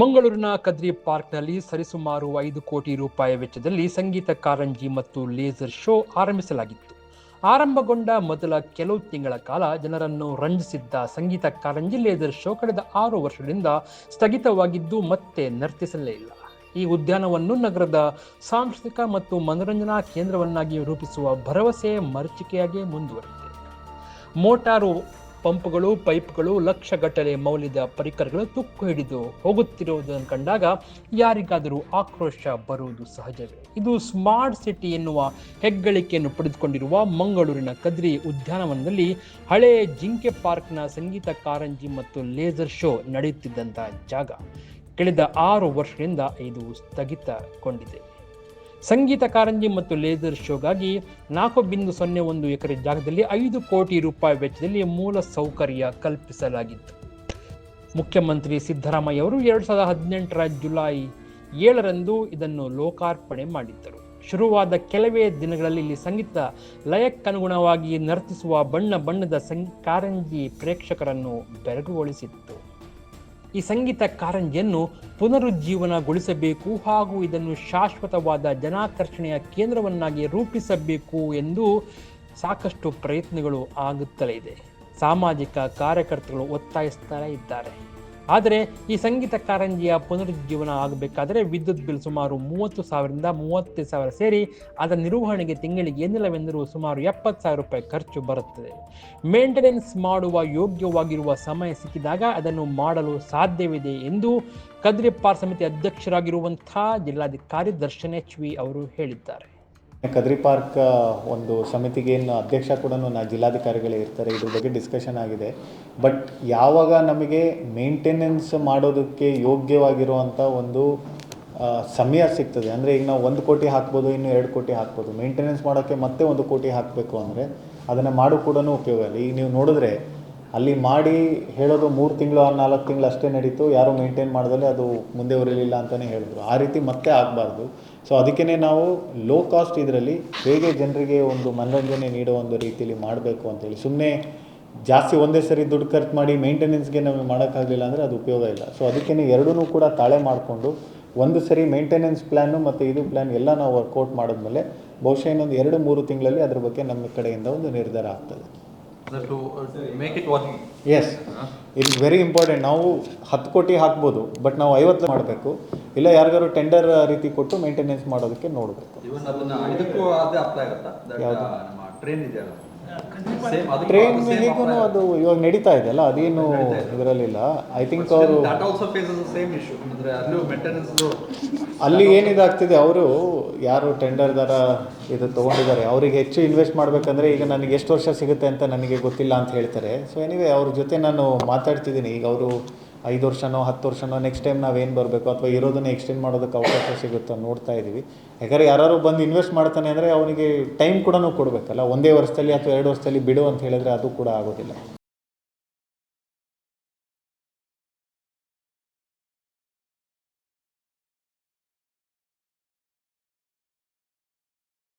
ಮಂಗಳೂರಿನ ಕದ್ರಿ ಪಾರ್ಕ್ನಲ್ಲಿ ಸರಿಸುಮಾರು ಐದು ಕೋಟಿ ರೂಪಾಯಿ ವೆಚ್ಚದಲ್ಲಿ ಸಂಗೀತ ಕಾರಂಜಿ ಮತ್ತು ಲೇಸರ್ ಶೋ ಆರಂಭಿಸಲಾಗಿತ್ತು. ಆರಂಭಗೊಂಡ ಮೊದಲ ಕೆಲವು ತಿಂಗಳ ಕಾಲ ಜನರನ್ನು ರಂಜಿಸಿದ್ದ ಸಂಗೀತ ಕಾರಂಜಿ ಲೇಸರ್ ಶೋ ಕಳೆದ ಆರು ವರ್ಷಗಳಿಂದ ಸ್ಥಗಿತವಾಗಿದ್ದು ಮತ್ತೆ ನರ್ತಿಸಲೇ ಇಲ್ಲ. ಈ ಉದ್ಯಾನವನ್ನು ನಗರದ ಸಾಂಸ್ಕೃತಿಕ ಮತ್ತು ಮನೋರಂಜನಾ ಕೇಂದ್ರವನ್ನಾಗಿ ರೂಪಿಸುವ ಭರವಸೆ ಮರಚಿಕೆಯಾಗಿ ಮುಂದುವರೆದಿದೆ. ಮೋಟಾರು ಪಂಪ್ಗಳು, ಪೈಪ್ಗಳು, ಲಕ್ಷಗಟ್ಟಲೆ ಮೌಲ್ಯದ ಪರಿಕರಗಳು ತುಕ್ಕು ಹಿಡಿದು ಹೋಗುತ್ತಿರುವುದನ್ನು ಕಂಡಾಗ ಯಾರಿಗಾದರೂ ಆಕ್ರೋಶ ಬರುವುದು ಸಹಜವೇ? ಇದು ಸ್ಮಾರ್ಟ್ ಸಿಟಿ ಎನ್ನುವ ಹೆಗ್ಗಳಿಕೆಯನ್ನು ಪಡೆದುಕೊಂಡಿರುವ ಮಂಗಳೂರಿನ ಕದ್ರಿ ಉದ್ಯಾನವನದಲ್ಲಿ ಹಳೆ ಜಿಂಕೆ ಪಾರ್ಕ್ನ ಸಂಗೀತ ಕಾರಂಜಿ ಮತ್ತು ಲೇಸರ್ ಶೋ ನಡೆಯುತ್ತಿದ್ದಂಥ ಜಾಗ. ಕಳೆದ ಆರು ವರ್ಷದಿಂದ ಇದು ಸ್ಥಗಿತಗೊಂಡಿದೆ. ಸಂಗೀತ ಕಾರಂಜಿ ಮತ್ತು ಲೇಸರ್ ಶೋಗಾಗಿ ನಾಲ್ಕು ಬಿಂದು ಸೊನ್ನೆ ಒಂದು ಎಕರೆ ಜಾಗದಲ್ಲಿ ಐದು ಕೋಟಿ ರೂಪಾಯಿ ವೆಚ್ಚದಲ್ಲಿ ಮೂಲ ಸೌಕರ್ಯ ಕಲ್ಪಿಸಲಾಗಿತ್ತು. ಮುಖ್ಯಮಂತ್ರಿ ಸಿದ್ದರಾಮಯ್ಯ ಅವರು ಎರಡು ಸಾವಿರದ ಹದಿನೆಂಟರ ಜುಲೈ ಏಳರಂದು ಇದನ್ನು ಲೋಕಾರ್ಪಣೆ ಮಾಡಿದ್ದರು. ಶುರುವಾದ ಕೆಲವೇ ದಿನಗಳಲ್ಲಿ ಇಲ್ಲಿ ಸಂಗೀತ ಲಯಕ್ಕನುಗುಣವಾಗಿ ನರ್ತಿಸುವ ಬಣ್ಣ ಬಣ್ಣದ ಸಂ ಕಾರಂಜಿ ಪ್ರೇಕ್ಷಕರನ್ನು ಬೆರಗುಗೊಳಿಸಿತ್ತು. ಈ ಸಂಗೀತ ಕಾರಂಜಿಯನ್ನು ಪುನರುಜ್ಜೀವನಗೊಳಿಸಬೇಕು ಹಾಗೂ ಇದನ್ನು ಶಾಶ್ವತವಾದ ಜನಾಕರ್ಷಣೆಯ ಕೇಂದ್ರವನ್ನಾಗಿ ರೂಪಿಸಬೇಕು ಎಂದು ಸಾಕಷ್ಟು ಪ್ರಯತ್ನಗಳು ಆಗುತ್ತಲೇ ಇದೆ. ಸಾಮಾಜಿಕ ಕಾರ್ಯಕರ್ತರು ಒತ್ತಾಯಿಸ್ತಾ ಇದ್ದಾರೆ. ಆದರೆ ಈ ಸಂಗೀತ ಕಾರಂಜಿಯ ಪುನರುಜ್ಜೀವನ ಆಗಬೇಕಾದರೆ ವಿದ್ಯುತ್ ಬಿಲ್ ಸುಮಾರು ಮೂವತ್ತು ಸಾವಿರದಿಂದ ಮೂವತ್ತೈದು ಸಾವಿರ ಸೇರಿ ಅದರ ನಿರ್ವಹಣೆಗೆ ತಿಂಗಳಿಗೆ ಏನಿಲ್ಲವೆಂದರೂ ಸುಮಾರು ಎಪ್ಪತ್ತು ಸಾವಿರ ರೂಪಾಯಿ ಖರ್ಚು ಬರುತ್ತದೆ. ಮೇಂಟೆನೆನ್ಸ್ ಮಾಡುವ ಯೋಗ್ಯವಾಗಿರುವ ಸಮಯ ಸಿಕ್ಕಿದಾಗ ಅದನ್ನು ಮಾಡಲು ಸಾಧ್ಯವಿದೆ ಎಂದು ಕದ್ರಿಪ್ಪಾರ್ ಸಮಿತಿ ಅಧ್ಯಕ್ಷರಾಗಿರುವಂತಹ ಜಿಲ್ಲಾಧಿಕಾರಿ ದರ್ಶನ್ ಎಚ್ ವಿ ಅವರು ಹೇಳಿದ್ದಾರೆ. ಕದ್ರಿ ಪಾರ್ಕ್ ಒಂದು ಸಮಿತಿಗೆ ಏನು ಅಧ್ಯಕ್ಷ ಕೂಡ ನಾ ಜಿಲ್ಲಾಧಿಕಾರಿಗಳೇ ಇರ್ತಾರೆ. ಇದ್ರ ಬಗ್ಗೆ ಡಿಸ್ಕಷನ್ ಆಗಿದೆ. ಬಟ್ ಯಾವಾಗ ನಮಗೆ ಮೇಂಟೆನೆನ್ಸ್ ಮಾಡೋದಕ್ಕೆ ಯೋಗ್ಯವಾಗಿರುವಂಥ ಒಂದು ಸಮಯ ಸಿಗ್ತದೆ. ಅಂದರೆ ಈಗ ನಾವು ಒಂದು ಕೋಟಿ ಹಾಕ್ಬೋದು, ಇನ್ನು ಎರಡು ಕೋಟಿ ಹಾಕ್ಬೋದು. ಮೇಂಟೆನೆನ್ಸ್ ಮಾಡೋಕ್ಕೆ ಮತ್ತೆ ಒಂದು ಕೋಟಿ ಹಾಕಬೇಕು ಅಂದರೆ ಅದನ್ನು ಮಾಡೋ ಕೂಡ ಉಪಯೋಗ ಇಲ್ಲ. ಈಗ ನೀವು ನೋಡಿದ್ರೆ ಅಲ್ಲಿ ಮಾಡಿ ಹೇಳೋದು ಮೂರು ತಿಂಗಳು ನಾಲ್ಕು ತಿಂಗಳು ಅಷ್ಟೇ ನಡೀತು, ಯಾರೂ ಮೇಂಟೈನ್ ಮಾಡಿದಲ್ಲಿ ಅದು ಮುಂದೆ ಉರಿಲಿಲ್ಲ ಅಂತಲೇ ಹೇಳಿದ್ರು. ಆ ರೀತಿ ಮತ್ತೆ ಆಗಬಾರ್ದು. ಸೊ ಅದಕ್ಕೇ ನಾವು ಲೋ ಕಾಸ್ಟ್ ಇದರಲ್ಲಿ ಹೇಗೆ ಜನರಿಗೆ ಒಂದು ಮನೋರಂಜನೆ ನೀಡೋ ಒಂದು ರೀತಿಯಲ್ಲಿ ಮಾಡಬೇಕು ಅಂತೇಳಿ. ಸುಮ್ಮನೆ ಜಾಸ್ತಿ ಒಂದೇ ಸರಿ ದುಡ್ಡು ಖರ್ಚು ಮಾಡಿ ಮೇಂಟೆನೆನ್ಸ್ಗೆ ನಮಗೆ ಮಾಡೋಕ್ಕಾಗಲಿಲ್ಲ ಅಂದರೆ ಅದು ಉಪಯೋಗ ಇಲ್ಲ. ಸೊ ಅದಕ್ಕೇ ಎರಡೂ ಕೂಡ ತಾಳೆ ಮಾಡಿಕೊಂಡು ಒಂದು ಸರಿ ಮೇಂಟೆನೆನ್ಸ್ ಪ್ಲ್ಯಾನು ಮತ್ತು ಇದು ಪ್ಲ್ಯಾನ್ ಎಲ್ಲ ನಾವು ವರ್ಕೌಟ್ ಮಾಡಿದ್ಮೇಲೆ ಬಹುಶಃ ಇನ್ನೊಂದು ಎರಡು ಮೂರು ತಿಂಗಳಲ್ಲಿ ಅದ್ರ ಬಗ್ಗೆ ನಮ್ಮ ಕಡೆಯಿಂದ ಒಂದು ನಿರ್ಧಾರ ಆಗ್ತದೆ. That make it working as it is very important ನಾವು ಹತ್ತು ಕೋಟಿ ಹಾಕ್ಬೋದು ಬಟ್ ನಾವು ಐವತ್ತು ಮಾಡಬೇಕು. ಇಲ್ಲ ಯಾರಿಗಾರು ಟೆಂಡರ್ ರೀತಿ ಕೊಟ್ಟು ಮೇಂಟೆನೆನ್ಸ್ ಮಾಡೋದಕ್ಕೆ ನೋಡಬೇಕು. ಅದನ್ನ ಇದಕ್ಕೂ ಅದೇ ಅಪ್ಲೈ ಆಗುತ್ತಾ? ಟ್ರೈನ್ ಇದೆಯಲ್ಲ. ಟ್ರೈನ್ ಮೇಲಿಗೂ ಅದು ಇವಾಗ ನಡೀತಾ ಇದೆಯಲ್ಲ ಅದೇನು ಇದರಲ್ಲಿಲ್ಲ. ಐ ಥಿಂಕ್ ಅವರು ಅಲ್ಲೂ ಅಲ್ಲಿ ಏನಿದಾಗ್ತಿದೆ ಅವರು ಯಾರು ಟೆಂಡರ್ ದರ ಇದು ತೊಗೊಂಡಿದ್ದಾರೆ ಅವರಿಗೆ ಹೆಚ್ಚು ಇನ್ವೆಸ್ಟ್ ಮಾಡಬೇಕಂದ್ರೆ ಈಗ ನನಗೆ ಎಷ್ಟು ವರ್ಷ ಸಿಗುತ್ತೆ ಅಂತ ನನಗೆ ಗೊತ್ತಿಲ್ಲ ಅಂತ ಹೇಳ್ತಾರೆ. ಸೊ ಎನಿವೆ ಅವ್ರ ಜೊತೆ ನಾನು ಮಾತಾಡ್ತಿದ್ದೀನಿ. ಈಗ ಅವರು ಐದು ವರ್ಷನೋ ಹತ್ತು ವರ್ಷನೋ ನೆಕ್ಸ್ಟ್ ಟೈಮ್ ನಾವೇನು ಬರಬೇಕು ಅಥವಾ ಇರೋದನ್ನು ಎಕ್ಸ್ಟೆಂಡ್ ಮಾಡೋದಕ್ಕೆ ಅವಕಾಶ ಸಿಗುತ್ತೋ ನೋಡ್ತಾ ಇದ್ದೀವಿ ಯಾಕಂದರೆ ಯಾರು ಬಂದು ಇನ್ವೆಸ್ಟ್ ಮಾಡ್ತಾನೆ ಅಂದರೆ ಅವನಿಗೆ ಟೈಮ್ ಕೂಡ ಕೊಡಬೇಕಲ್ಲ. ಒಂದೇ ವರ್ಷದಲ್ಲಿ ಅಥವಾ ಎರಡು ವರ್ಷದಲ್ಲಿ ಬಿಡು ಅಂತ ಹೇಳಿದ್ರೆ ಅದು ಕೂಡ ಆಗೋದಿಲ್ಲ.